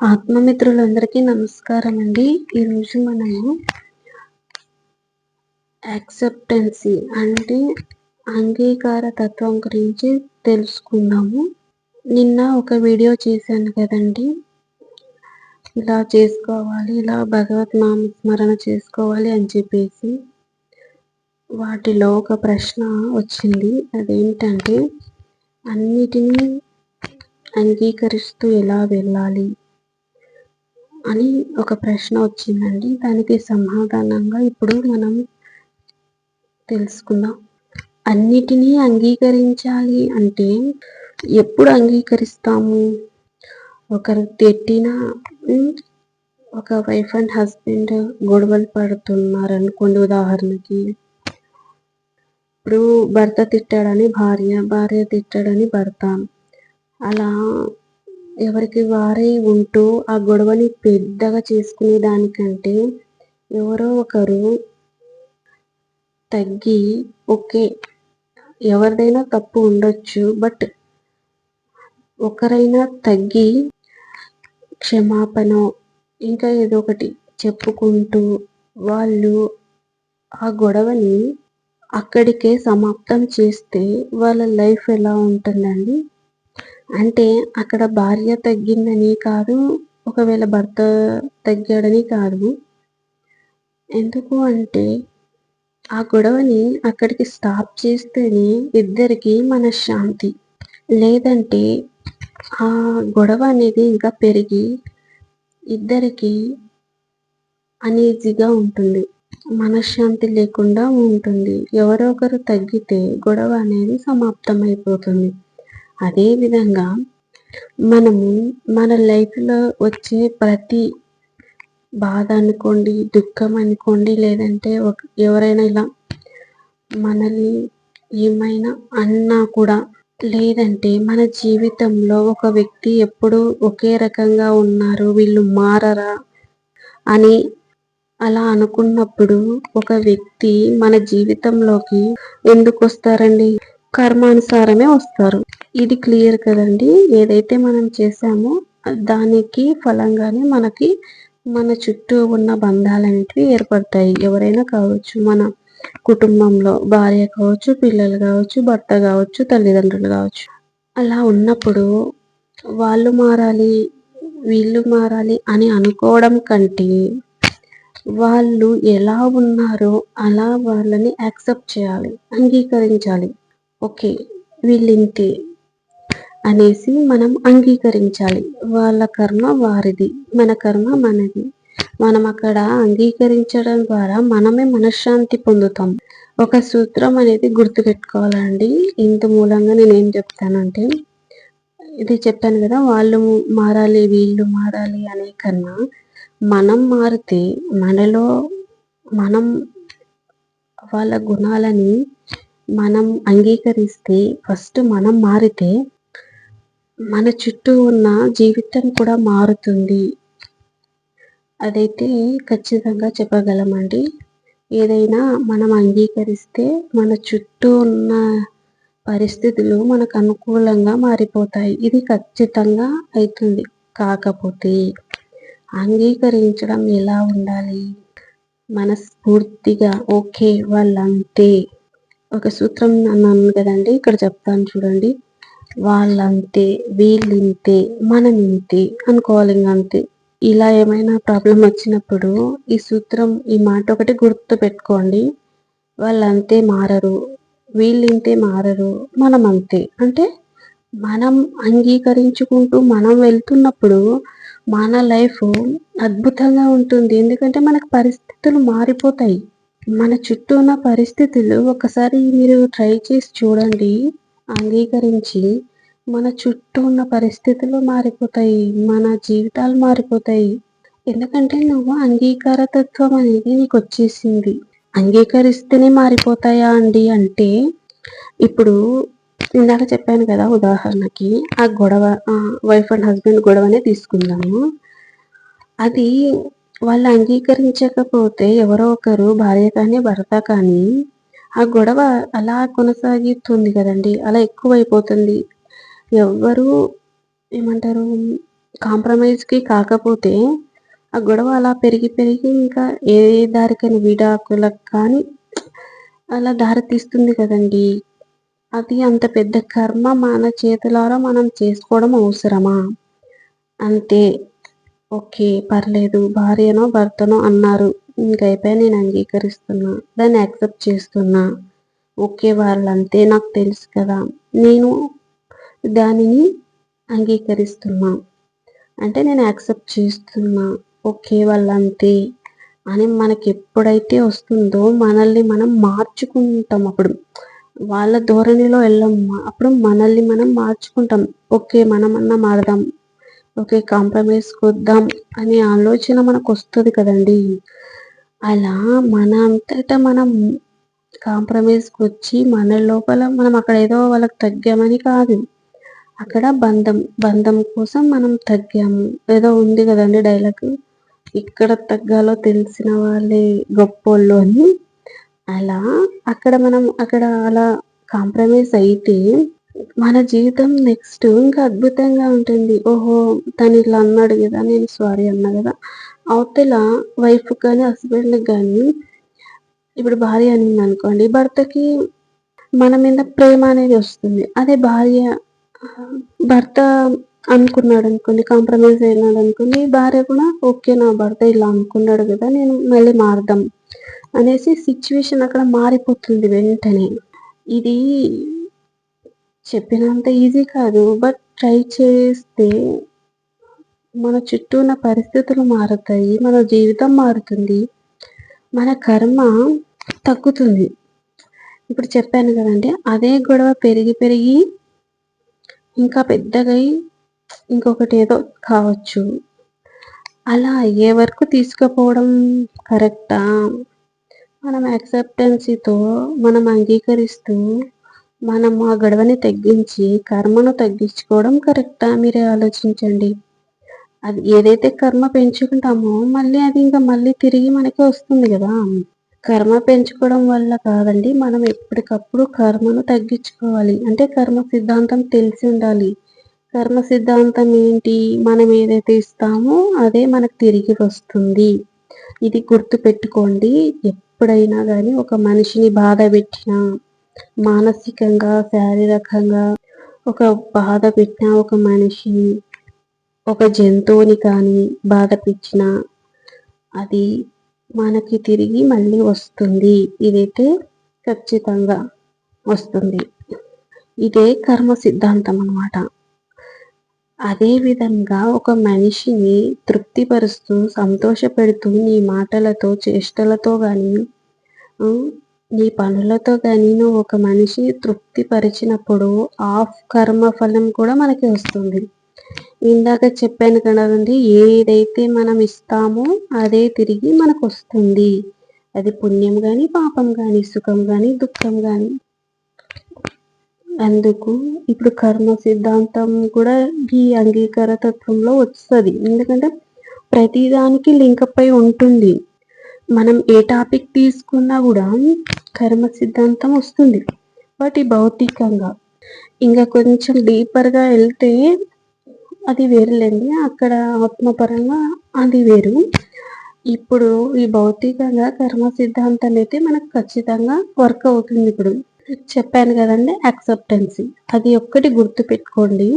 ఆత్మమిత్రులందరికీ నమస్కారం అండి ఈరోజు మనము యాక్సెప్టెన్సీ అంటే అంగీకార తత్వం గురించి తెలుసుకుందాము. నిన్న ఒక వీడియో చేశాను కదండి. ఇలా చేసుకోవాలి ఇలా భగవత్ నామస్మరణ చేసుకోవాలి అని చెప్పేసి వాటిలో ఒక ప్రశ్న వచ్చింది. అదేంటంటే అన్నిటినీ అంగీకరిస్తూ ఎలా వెళ్ళాలి? అని ఒక ప్రశ్న వచ్చిందండి. దానికి సమాధానంగా ఇప్పుడు మనం తెలుసుకుందాం. అన్నిటినీ అంగీకరించాలి అంటే ఎప్పుడు అంగీకరిస్తాము? ఒకరు తిట్టిన ఒక వైఫ్ అండ్ హస్బెండ్ గొడవలు పడుతున్నారు అనుకోండి ఉదాహరణకి. ఇప్పుడు భర్త తిట్టాడని భార్య భార్య తిట్టాడని భర్త. అలా ఎవరికి వారే ఉంటూ ఆ గొడవని పెద్దగా చేసుకునే దానికంటే ఎవరో ఒకరు తగ్గి ఓకే ఎవరిదైనా తప్పు ఉండొచ్చు బట్ ఒకరైనా తగ్గి క్షమాపణ ఇంకా ఏదో ఒకటి చెప్పుకుంటూ వాళ్ళు ఆ గొడవని అక్కడికే సమాప్తం చేస్తే వాళ్ళ లైఫ్ ఎలా ఉంటుందండి? అంటే అక్కడ భార్య తగ్గిందని కాదు ఒకవేళ భర్త తగ్గాడని కాదు. ఎందుకు అంటే ఆ గొడవని అక్కడికి స్టాప్ చేస్తేనే ఇద్దరికి మనశ్శాంతి. లేదంటే ఆ గొడవ అనేది ఇంకా పెరిగి ఇద్దరికి అనీజీగా ఉంటుంది. మనశ్శాంతి లేకుండా ఉంటుంది. ఎవరో ఒకరు తగ్గితే గొడవ అనేది సమాప్తమైపోతుంది. అదేవిధంగా మనము మన లైఫ్లో వచ్చే ప్రతి బాధ అనుకోండి దుఃఖం అనుకోండి లేదంటే ఒక ఎవరైనా ఇలా మనల్ని ఏమైనా అన్నా కూడా లేదంటే మన జీవితంలో ఒక వ్యక్తి ఎప్పుడు ఒకే రకంగా ఉన్నారు వీళ్ళు మారరా అని అలా అనుకున్నప్పుడు ఒక వ్యక్తి మన జీవితంలోకి ఎందుకు వస్తారండి? కర్మానుసారమే వస్తారు. ఇది క్లియర్ కదండి. ఏదైతే మనం చేసామో దానికి ఫలంగానే మనకి మన చుట్టూ ఉన్న బంధాలు అనేటివి ఏర్పడతాయి. ఎవరైనా కావచ్చు మన కుటుంబంలో భార్య కావచ్చు పిల్లలు కావచ్చు భర్త కావచ్చు తల్లిదండ్రులు కావచ్చు. అలా ఉన్నప్పుడు వాళ్ళు మారాలి వీళ్ళు మారాలి అని అనుకోవడం కంటే వాళ్ళు ఎలా ఉన్నారో అలా వాళ్ళని యాక్సెప్ట్ చేయాలి అంగీకరించాలి. ఓకే వీళ్ళింతే. అనేసి మనం అంగీకరించాలి. వాళ్ళ కర్మ వారిది మన కర్మ మనది. మనం అక్కడ అంగీకరించడం ద్వారా మనమే మనశ్శాంతి పొందుతాం. ఒక సూత్రం అనేది గుర్తుపెట్టుకోవాలండి. ఇంత మూలంగా నేను ఏం చెప్తానంటే ఇది చెప్పాను కదా వాళ్ళు మారాలి వీళ్ళు మారాలి అనే కన్నా మనం మారితే మనలో మనం వాళ్ళ గుణాలని మనం అంగీకరిస్తే ఫస్ట్ మనం మారితే మన చుట్టూ ఉన్న జీవితం కూడా మారుతుంది. అదైతే ఖచ్చితంగా చెప్పగలమండి. ఏదైనా మనం అంగీకరిస్తే మన చుట్టూ ఉన్న పరిస్థితులు మనకు అనుకూలంగా మారిపోతాయి. ఇది ఖచ్చితంగా అవుతుంది. కాకపోతే అంగీకరించడం ఎలా ఉండాలి? మనస్ఫూర్తిగా ఓకే వాళ్ళంతే. ఒక సూత్రం అన్నాను కదండి ఇక్కడ చెప్తాను చూడండి. వాళ్ళంతే వీళ్ళింతే మనం ఇంతే అనుకోవాలి అంతే ఇలా ఏమైనా ప్రాబ్లం వచ్చినప్పుడు ఈ సూత్రం ఈ మాట ఒకటి గుర్తు పెట్టుకోండి. వాళ్ళంతే మారరు వీళ్ళింతే మారరు మనం అంతే అంటే మనం అంగీకరించుకుంటూ మనం వెళ్తున్నప్పుడు మన లైఫ్ అద్భుతంగా ఉంటుంది. ఎందుకంటే మనకు పరిస్థితులు మారిపోతాయి. మన చుట్టూ ఉన్న పరిస్థితులు ఒకసారి మీరు ట్రై చేసి చూడండి. అంగీకరించి మన చుట్టూ ఉన్న పరిస్థితులు మారిపోతాయి మన జీవితాలు మారిపోతాయి. ఎందుకంటే నువ్వు అంగీకార తత్వం అనేది నీకు వచ్చేసింది. అంగీకరిస్తేనే మారిపోతాయా అండి అంటే ఇప్పుడు ఇందాక చెప్పాను కదా ఉదాహరణకి ఆ గొడవ వైఫ్ అండ్ హస్బెండ్ గొడవనే తీసుకుందాము. అది వాళ్ళు అంగీకరించకపోతే ఎవరో ఒకరు భార్య కానీ భర్త కానీ ఆ గొడవ అలా కొనసాగుతుంది కదండి. అలా ఎక్కువైపోతుంది. ఎవ్వరు ఏమంటారు కాంప్రమైజ్కి కాకపోతే ఆ గొడవ అలా పెరిగి పెరిగి ఇంకా ఏ దారికైనా విడాకులకు కానీ అలా దారి తీస్తుంది కదండి. అది అంత పెద్ద కర్మ మన చేతులారా మనం చేసుకోవడం అవసరమా? అంతే. ఓకే పర్లేదు. భార్యనో భర్తనో అన్నారు. ఇంకైపోయి నేను అంగీకరిస్తున్నా. దాన్ని యాక్సెప్ట్ చేస్తున్నా. ఓకే వాళ్ళంతే నాకు తెలుసు కదా. నేను దానిని అంగీకరిస్తున్నా. అంటే నేను యాక్సెప్ట్ చేస్తున్నా. ఓకే వాళ్ళంతే అని మనకి ఎప్పుడైతే వస్తుందో మనల్ని మనం మార్చుకుంటాం అప్పుడు. వాళ్ళ ధోరణిలో వెళ్ళాం. అప్పుడు మనల్ని మనం మార్చుకుంటాం. ఓకే మనమన్నా మారదాం. ఓకే కాంప్రమైజ్ కొద్దాం అనే ఆలోచన మనకు వస్తుంది కదండి. అలా మన అంతటా మనం కాంప్రమైజ్కి వచ్చి మన లోపల మనం అక్కడ ఏదో వాళ్ళకి తగ్గామని కాదు. అక్కడ బంధం బంధం కోసం మనం తగ్గాము ఏదో ఉంది కదండి డైలాగ్? ఇక్కడ తగ్గాలో తెలిసిన వాళ్ళే గొప్పోళ్ళు అని. అలా అక్కడ మనం అక్కడ అలా కాంప్రమైజ్ అయితే మన జీవితం నెక్స్ట్ ఇంకా అద్భుతంగా ఉంటుంది. ఓహో తను ఇలా అన్నాడు కదా నేను సారీ అన్నా కదా. అవతల వైఫ్ కానీ హస్బెండ్కి కానీ ఇప్పుడు భార్య అనింది అనుకోండి భర్తకి మన మీద ప్రేమ అనేది వస్తుంది. అదే భార్య భర్త అనుకున్నాడు అనుకోండి కాంప్రమైజ్ అయినాడు అనుకోండి భార్య కూడా ఓకే నా భర్త ఇలా అనుకున్నాడు కదా నేను మళ్ళీ మారుదాం అనేసి సిచ్యువేషన్ అక్కడ మారిపోతుంది వెంటనే. ఇది చెప్పినంత ఈజీ కాదు బట్ ట్రై చేస్తే మన చుట్టూ ఉన్న పరిస్థితులు మారుతాయి మన జీవితం మారుతుంది మన కర్మ తగ్గుతుంది. ఇప్పుడు చెప్పాను కదండి అదే గొడవ పెరిగి పెరిగి ఇంకా పెద్దగా ఇంకొకటి ఏదో కావచ్చు. అలా అయ్యే వరకు తీసుకుపోవడం కరెక్టా మనం యాక్సెప్టెన్సీతో మనం అంగీకరిస్తూ మనం ఆ గొడవని తగ్గించి కర్మను తగ్గించుకోవడం కరెక్టా? మీరే ఆలోచించండి. అది ఏదైతే కర్మ పెంచుకుంటామో మళ్ళీ అది ఇంకా మళ్ళీ తిరిగి మనకి వస్తుంది కదా. కర్మ పెంచుకోవడం వల్ల కాదండి మనం ఎప్పటికప్పుడు కర్మను తగ్గించుకోవాలి. అంటే కర్మ సిద్ధాంతం తెలిసి ఉండాలి. కర్మ సిద్ధాంతం ఏంటి? మనం ఏదైతే ఇస్తామో అదే మనకు తిరిగి వస్తుంది. ఇది గుర్తు పెట్టుకోండి ఎప్పుడైనా కానీ ఒక మనిషిని బాధ పెట్టినా మానసికంగా శారీరకంగా ఒక బాధ పెట్టిన ఒక మనిషిని ఒక జంతువుని కానీ బాధ పెట్టిన అది మనకి తిరిగి మళ్ళీ వస్తుంది. ఇదైతే ఖచ్చితంగా వస్తుంది. ఇదే కర్మ సిద్ధాంతం అన్నమాట. అదే విధంగా ఒక మనిషిని తృప్తిపరుస్తూ సంతోషపెడుతూ నీ మాటలతో చేష్టలతో కానీ నీ పనులతో కానీ నువ్వు ఒక మనిషిని తృప్తిపరిచినప్పుడు ఆఫ్ కర్మ ఫలం కూడా మనకి వస్తుంది. ఇందాక చెప్పాను కదండి ఏదైతే మనం ఇస్తామో అదే తిరిగి మనకు వస్తుంది. అది పుణ్యం కానీ పాపం కానీ సుఖం కానీ దుఃఖం కానీ అందుకు ఇప్పుడు కర్మ సిద్ధాంతం కూడా ఈ అంగీకార తత్వంలో వస్తుంది ఎందుకంటే ప్రతిదానికి లింకప్ అయి ఉంటుంది. మనం ఏ టాపిక్ తీసుకున్నా కూడా కర్మ సిద్ధాంతం వస్తుంది. బట్ ఈ భౌతికంగా. ఇంకా కొంచెం డీపర్గా వెళ్తే అది వేరులేండి అక్కడ ఆత్మపరంగా అది వేరు. ఇప్పుడు ఈ భౌతికంగా కర్మ సిద్ధాంతం అయితే మనకు ఖచ్చితంగా వర్క్ అవుతుంది ఇప్పుడు. చెప్పాను కదండి యాక్సెప్టెన్సీ అది ఒక్కటి గుర్తు పెట్టుకోండి.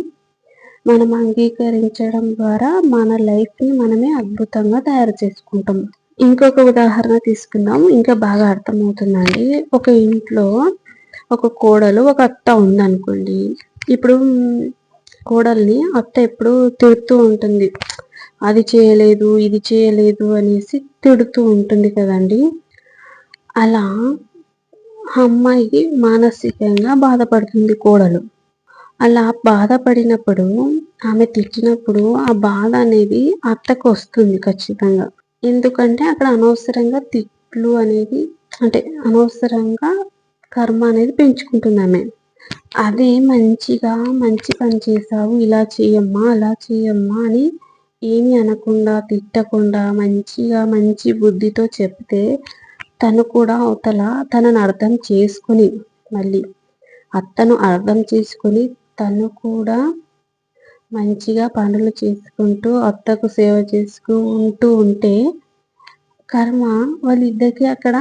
మనం అంగీకరించడం ద్వారా మన లైఫ్ని మనమే అద్భుతంగా తయారు చేసుకుంటాం. ఇంకొక ఉదాహరణ తీసుకుందాం. ఇంకా బాగా అర్థమవుతుందండి. ఒక ఇంట్లో ఒక కోడలు ఒక అత్త ఉందనుకోండి. ఇప్పుడు కోడల్ని అత్త ఎప్పుడు తిడుతూ ఉంటుంది. అది చేయలేదు ఇది చేయలేదు అనేసి తిడుతూ ఉంటుంది కదండి. అలా అమ్మాయికి మానసికంగా బాధపడుతుంది కోడలు. అలా బాధపడినప్పుడు ఆమె తిట్టినప్పుడు ఆ బాధ అనేది అత్తకు వస్తుంది ఖచ్చితంగా. ఎందుకంటే అక్కడ అనవసరంగా తిట్లు అనేది అంటే అనవసరంగా కర్మ అనేది పెంచుకుంటుంది ఆమె. అదే మంచిగా మంచి పని చేసావు ఇలా చేయమ్మా అలా చేయమ్మా అని ఏమి అనకుండా తిట్టకుండా మంచిగా మంచి బుద్ధితో చెప్తే తను కూడా అవతల తనను అర్థం చేసుకుని మళ్ళీ అత్తను అర్థం చేసుకొని తను కూడా మంచిగా పనులు చేసుకుంటూ అత్తకు సేవ చేసుకుంటూ ఉంటే కర్మ వాళ్ళిద్దరికి అక్కడ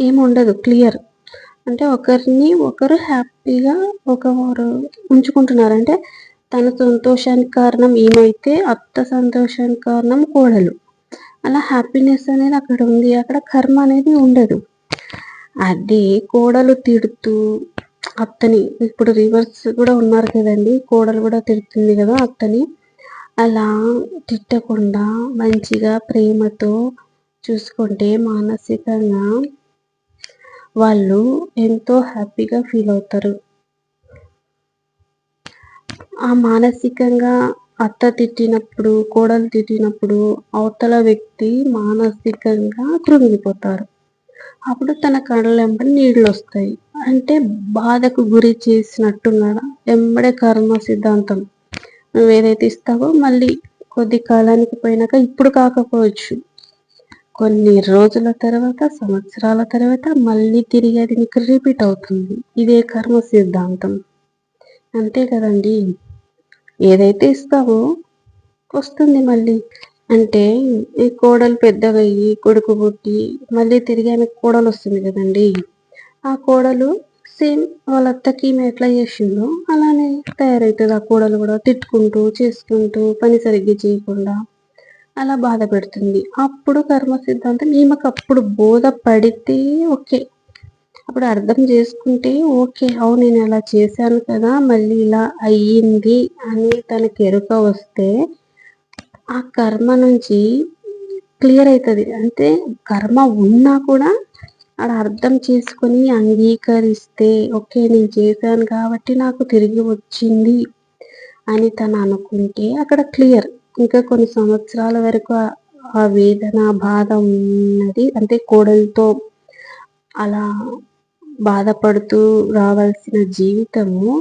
ఏముండదు క్లియర్. అంటే ఒకరిని ఒకరు హ్యాపీగా ఒకరు ఉంచుకుంటున్నారు. అంటే తన సంతోషానికి కారణం ఏమైతే అత్త సంతోషానికి కారణం కోడలు. అలా హ్యాపీనెస్ అనేది అక్కడ ఉంది. అక్కడ కర్మ అనేది ఉండదు. అదే కోడలు తిడుతూ అత్తని. ఇప్పుడు రివర్స్ కూడా ఉన్నారు కదండి. కోడలు కూడా తిడుతుంది కదా అత్తని. అలా తిట్టకుండా మంచిగా ప్రేమతో చూసుకుంటే మానసికంగా వాళ్ళు ఎంతో హ్యాపీగా ఫీల్ అవుతారు. ఆ మానసికంగా అత్త తిట్టినప్పుడు కోడలు తిట్టినప్పుడు అవతల వ్యక్తి మానసికంగా కృంగిపోతారు. అప్పుడు తన కళ్ళ ఎంబడి నీళ్ళు వస్తాయి అంటే బాధకు గురి చేసినట్టున్నాడు? ఎంబడే కర్మ సిద్ధాంతం. నువ్వు ఏదైతే ఇస్తావో మళ్ళీ కొద్ది కాలానికి పోయినాక ఇప్పుడు కాకపోవచ్చు. కొన్ని రోజుల తర్వాత సంవత్సరాల తర్వాత మళ్ళీ తిరిగి అది నీకు రిపీట్ అవుతుంది. ఇదే కర్మ సిద్ధాంతం. అంతే కదండి. ఏదైతే ఇస్తావో వస్తుంది మళ్ళీ. అంటే ఈ కోడలు పెద్దగా అయ్యి కొడుకు పుట్టి మళ్ళీ తిరిగి ఆమె కోడలు వస్తుంది కదండి. ఆ కోడలు సేమ్ వాళ్ళ అత్తకి ఈమె ఎట్లా చేసిందో అలానే తయారవుతుంది ఆ కోడలు కూడా తిట్టుకుంటూ చేసుకుంటూ పని సరిగ్గా చేయకుండా అలా బాధ పెడుతుంది. అప్పుడు కర్మ సిద్ధాంతం ఈమెకు అప్పుడు బోధ పడితే ఓకే. అప్పుడు అర్థం చేసుకుంటే ఓకే. అవును నేను అలా చేశాను కదా మళ్ళీ ఇలా అయ్యింది అని తనకి ఎరుక వస్తే ఆ కర్మ నుంచి క్లియర్ అవుతుంది అంటే కర్మ ఉన్నా కూడా అక్కడ అర్థం చేసుకొని అంగీకరిస్తే ఓకే నేను చేశాను కాబట్టి నాకు తిరిగి వచ్చింది అని తను అనుకుంటే అక్కడ క్లియర్. ఇంకా కొన్ని సంవత్సరాల వరకు ఆ వేదన బాధ ఉన్నది. అంటే కోడలతో అలా బాధపడుతూ రావాల్సిన జీవితము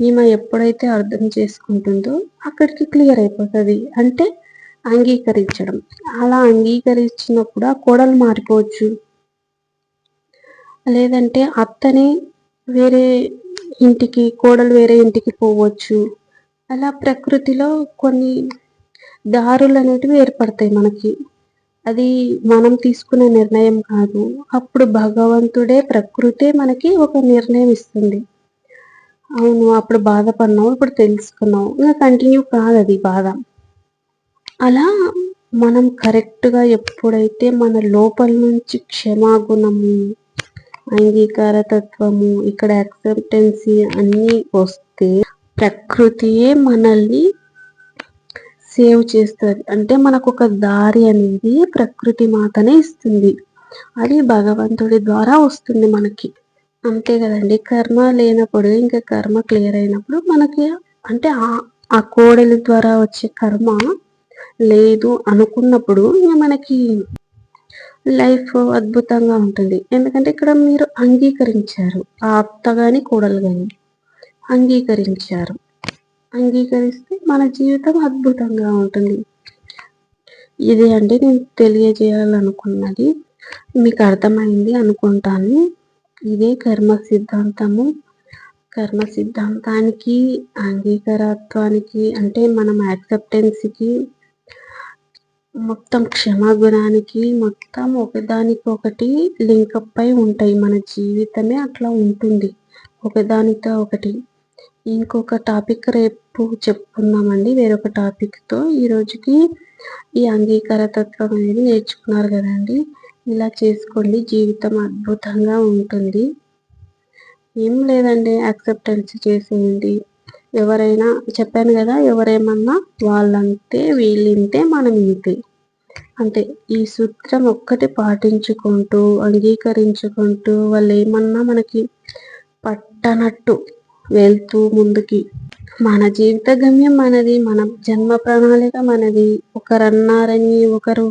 ఈమె ఎప్పుడైతే అర్థం చేసుకుంటుందో అక్కడికి క్లియర్ అయిపోతుంది. అంటే అంగీకరించడం. అలా అంగీకరించినప్పుడు ఆ కోడలు మారిపోవచ్చు. లేదంటే అత్తని వేరే ఇంటికి కోడలు వేరే ఇంటికి పోవచ్చు. అలా ప్రకృతిలో కొన్ని దారులు అనేటివి ఏర్పడతాయి మనకి. అది మనం తీసుకునే నిర్ణయం కాదు. అప్పుడు భగవంతుడే ప్రకృతే మనకి ఒక నిర్ణయం ఇస్తుంది. అవును అప్పుడు బాధపడినావు ఇప్పుడు తెలుసుకున్నావు. ఇంకా కంటిన్యూ కాదు అది బాధ. అలా మనం కరెక్ట్గా ఎప్పుడైతే మన లోపల నుంచి క్షమాగుణము అంగీకార తత్వము ఇక్కడ యాక్సెప్టెన్సీ అన్నీ వస్తే ప్రకృతియే మనల్ని సేవ్ చేస్తుంది. అంటే మనకు ఒక దారి అనేది ప్రకృతి మాతనే ఇస్తుంది. అది భగవంతుడి ద్వారా వస్తుంది మనకి. అంతే కదండి. కర్మ లేనప్పుడు ఇంకా కర్మ క్లియర్ అయినప్పుడు మనకి అంటే ఆ కోడలి ద్వారా వచ్చే కర్మ లేదు అనుకున్నప్పుడు ఇంకా మనకి లైఫ్ అద్భుతంగా ఉంటుంది. ఎందుకంటే ఇక్కడ మీరు అంగీకరించారు. ఆ అత్త కానీ కూడలు కానీ అంగీకరించారు. అంగీకరిస్తే మన జీవితం అద్భుతంగా ఉంటుంది. ఇది అంటే నేను తెలియజేయాలనుకున్నది మీకు అర్థమైంది అనుకుంటాను. ఇదే కర్మ సిద్ధాంతము. కర్మ సిద్ధాంతానికి అంగీకారత్వానికి అంటే మనం యాక్సెప్టెన్స్కి మొత్తం క్షమాగుణానికి మొత్తం ఒకదానికి ఒకటి లింకప్ అయి ఉంటాయి. మన జీవితమే అట్లా ఉంటుంది. ఒకదానితో ఒకటి. ఇంకొక టాపిక్ రేపు చెప్పుకుందామండి. వేరొక టాపిక్తో ఈరోజుకి ఈ అంగీకార తత్వం అనేది నేర్చుకున్నారు కదండి. ఇలా చేసుకోండి. జీవితం అద్భుతంగా ఉంటుంది. ఏం లేదండి. యాక్సెప్టెన్స్ చేసేయండి. ఎవరైనా చెప్పాను కదా ఎవరేమన్నా వాళ్ళంతే వీళ్ళింతే మనం ఇంతే అంటే ఈ సూత్రం ఒక్కటి పాటించుకుంటూ అంగీకరించుకుంటూ వాళ్ళు ఏమన్నా మనకి పట్టనట్టు వెళ్తూ ముందుకి. మన జీవిత గమ్యం మనది మన జన్మ ప్రణాళిక మనది. ఒకరు అన్నారని ఒకరు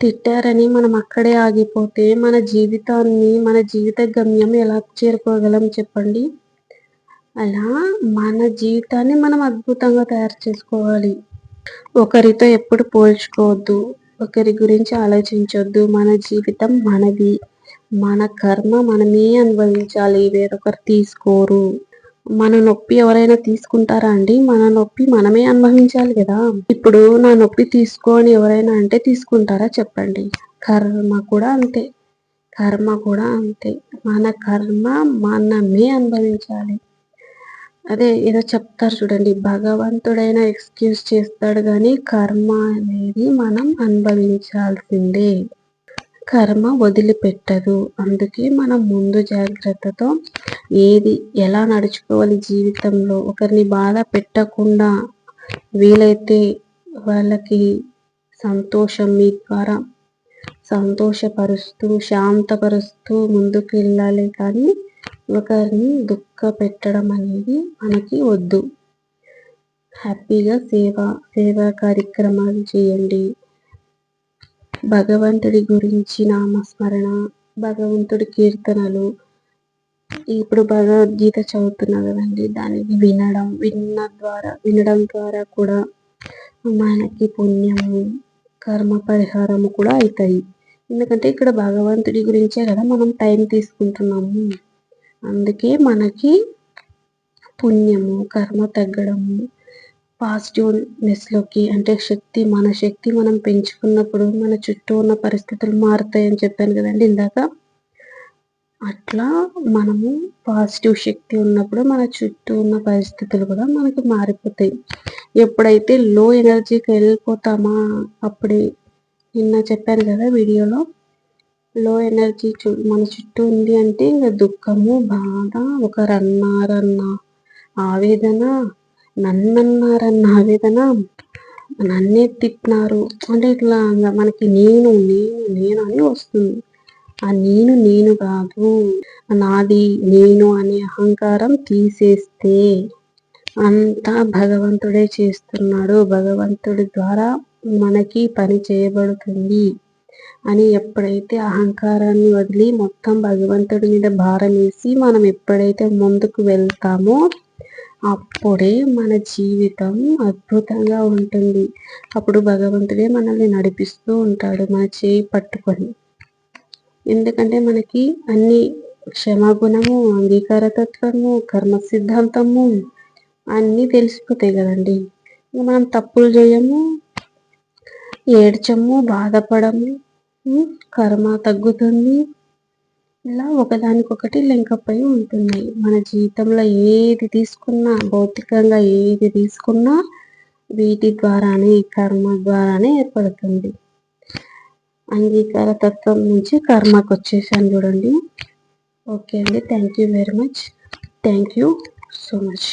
తిట్టారని మనం అక్కడే ఆగిపోతే మన జీవితాన్ని మన జీవిత గమ్యం ఎలా చేరుకోగలం చెప్పండి? అలా మన జీవితాన్ని మనం అద్భుతంగా తయారు చేసుకోవాలి. ఒకరితో ఎప్పుడు పోల్చుకోవద్దు. ఒకరి గురించి ఆలోచించొద్దు. మన జీవితం మనది. మన కర్మ మనమే అనుభవించాలి. వేరొకరు తీసుకోరు. మన నొప్పి ఎవరైనా తీసుకుంటారా అండి? మన నొప్పి మనమే అనుభవించాలి కదా. ఇప్పుడు నా నొప్పి తీసుకొని ఎవరైనా అంటే తీసుకుంటారా చెప్పండి. కర్మ కూడా అంతే. కర్మ కూడా అంతే. మన కర్మ మనమే అనుభవించాలి. అదే ఏదో చెప్తారు చూడండి భగవంతుడైనా ఎక్స్క్యూజ్ చేస్తాడు కానీ కర్మ అనేది మనం అనుభవించాల్సిందే. కర్మ వదిలిపెట్టదు. అందుకే మనం ముందు జాగ్రత్తతో ఏది ఎలా నడుచుకోవాలి జీవితంలో ఒకరిని బాధ పెట్టకుండా వీలైతే వాళ్ళకి సంతోషం మీ ద్వారా సంతోషపరుస్తూ శాంతపరుస్తూ ముందుకు వెళ్ళాలి కానీ ఒకరిని దుఃఖ పెట్టడం అనేది మనకి వద్దు. హ్యాపీగా సేవ సేవా కార్యక్రమాలు చేయండి. భగవంతుడి గురించి నామస్మరణ భగవంతుడి కీర్తనలు. ఇప్పుడు భగవద్గీత చదువుతున్నా కదండి దానికి వినడం విన్న ద్వారా వినడం ద్వారా కూడా మనకి పుణ్యము కర్మ పరిహారము కూడా అవుతాయి. ఎందుకంటే ఇక్కడ భగవంతుడి గురించే కదా మనం టైం తీసుకుంటున్నాము. అందుకే మనకి పుణ్యము కర్మ తగ్గడము పాజిటివ్నెస్లోకి అంటే శక్తి మన శక్తి మనం పెంచుకున్నప్పుడు మన చుట్టూ ఉన్న పరిస్థితులు మారుతాయని చెప్పాను కదండి ఇందాక. అట్లా మనము పాజిటివ్ శక్తి ఉన్నప్పుడు మన చుట్టూ ఉన్న పరిస్థితులు కూడా మనకి మారిపోతాయి. ఎప్పుడైతే లో ఎనర్జీకి వెళ్ళిపోతామా అప్పుడే నిన్న చెప్పాను కదా వీడియోలో లో ఎనర్జీ చూ మన చుట్టూ ఉంది అంటే ఇంకా దుఃఖము బాధ ఒకరన్నారన్న ఆవేదన నన్నన్నారన్న ఆవేదన నన్నే తిట్టినారు. అంటే ఇట్లా మనకి నేను నేను నేను అని వస్తుంది. ఆ నేను నేను కాదు. నాది నేను అనే అహంకారం తీసేస్తే అంతా భగవంతుడే చేస్తున్నాడు. భగవంతుడి ద్వారా మనకి పని చేయబడుతుంది. అని ఎప్పుడైతే అహంకారాన్ని వదిలి మొత్తం భగవంతుడి మీద భారం వేసి మనం ఎప్పుడైతే ముందుకు వెళ్తామో అప్పుడే మన జీవితం అద్భుతంగా ఉంటుంది. అప్పుడు భగవంతుడే మనల్ని నడిపిస్తూ ఉంటాడు మన చేయి పట్టుకొని. ఎందుకంటే మనకి అన్ని క్షమాగుణము అంగీకారతత్వము కర్మ సిద్ధాంతము అన్నీ తెలిసిపోతాయి కదండి. మనం తప్పులు చేయము ఏడ్చము బాధపడము కర్మ తగ్గుతుంది. ఇలా ఒకదానికొకటి లింకపై ఉంటుంది. మన జీవితంలో ఏది తీసుకున్నా భౌతికంగా ఏది తీసుకున్నా వీటి ద్వారానే కర్మ ద్వారానే ఏర్పడుతుంది. అంగీకార తత్వం నుంచి కర్మకు వచ్చేసాను చూడండి. ఓకే అండి thank you very much. Thank you so much.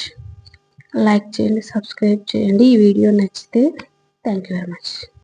Like చేయండి సబ్స్క్రైబ్ చేయండి. ఈ వీడియో నచ్చితే థ్యాంక్ యూ వెరీ మచ్.